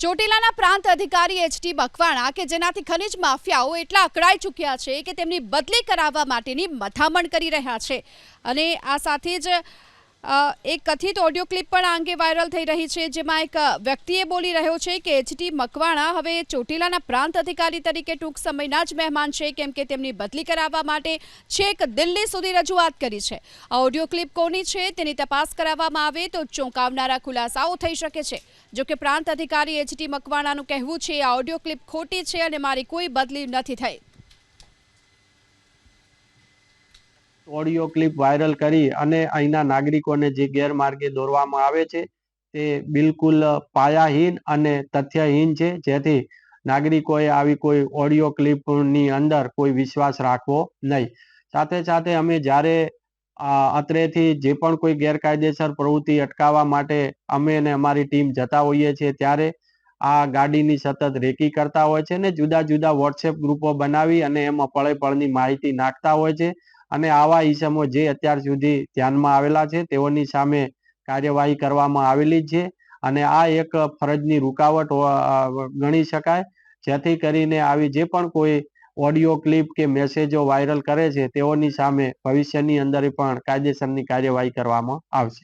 ચોટીલાના પ્રાંત અધિકારી એચટી બકવાણા કે જેનાથી ખનિજ માફિયાઓ એટલા અકળાઈ ચૂક્યા છે કે તેમની બદલી કરાવવા માટેની મથામણ કરી રહ્યા છે. અને આ સાથે જ એક કથિત ઓડિયો ક્લિપ પણ આ અંગે વાયરલ થઈ રહી છે, જેમાં એક વ્યક્તિએ બોલી રહ્યો છે કે એચટી મકવાણા હવે ચોટીલાના પ્રાંત અધિકારી તરીકે ટૂંક સમયના જ મહેમાન છે, કેમ કે તેમની બદલી કરાવવા માટે છેક દિલ્હી સુધી રજૂઆત કરી છે. આ ઓડિયો ક્લિપ કોની છે તેની તપાસ કરાવવામાં આવે તો ચોંકાવનારા ખુલાસાઓ થઈ શકે છે. જો કે પ્રાંત અધિકારી એચટી મકવાણાનું કહેવું છે, આ ઓડિયો ક્લિપ ખોટી છે અને મારી કોઈ બદલી નથી થઈ. ઓડિયો ક્લિપ વાયરલ કરી અને અહીંના નાગરિકોને જે ગેરમાર્ગે દોરવામાં આવે છે, તે બિલકુલ પાયાહીન અને તથ્યહીન છે. જેથી નાગરિકોએ આવી કોઈ ઓડિયો ક્લિપની અંદર કોઈ વિશ્વાસ રાખવો નહીં. સાથે સાથે અમે જ્યારે અત્રેથી જે પણ કોઈ ગેરકાયદેસર પ્રવૃત્તિ અટકાવવા માટે અમે અને અમારી ટીમ જતા હોઈએ છીએ, ત્યારે આ ગાડીની સતત રેકી કરતા હોય છે ને જુદા જુદા વોટ્સએપ ગ્રુપો બનાવી અને એમાં પળે પળની માહિતી નાખતા હોય છે. અને આવા ઈસમો જે અત્યાર સુધી ધ્યાનમાં આવેલા છે, તેઓની સામે કાર્યવાહી કરવામાં આવેલી છે અને આ એક ફરજની રૂકાવટ ગણી શકાય. જેથી કરીને આવી જે પણ કોઈ ઓડિયો ક્લિપ કે મેસેજો વાયરલ કરે છે, તેઓની સામે ભવિષ્યની અંદર પણ કાયદેસરની કાર્યવાહી કરવામાં આવશે.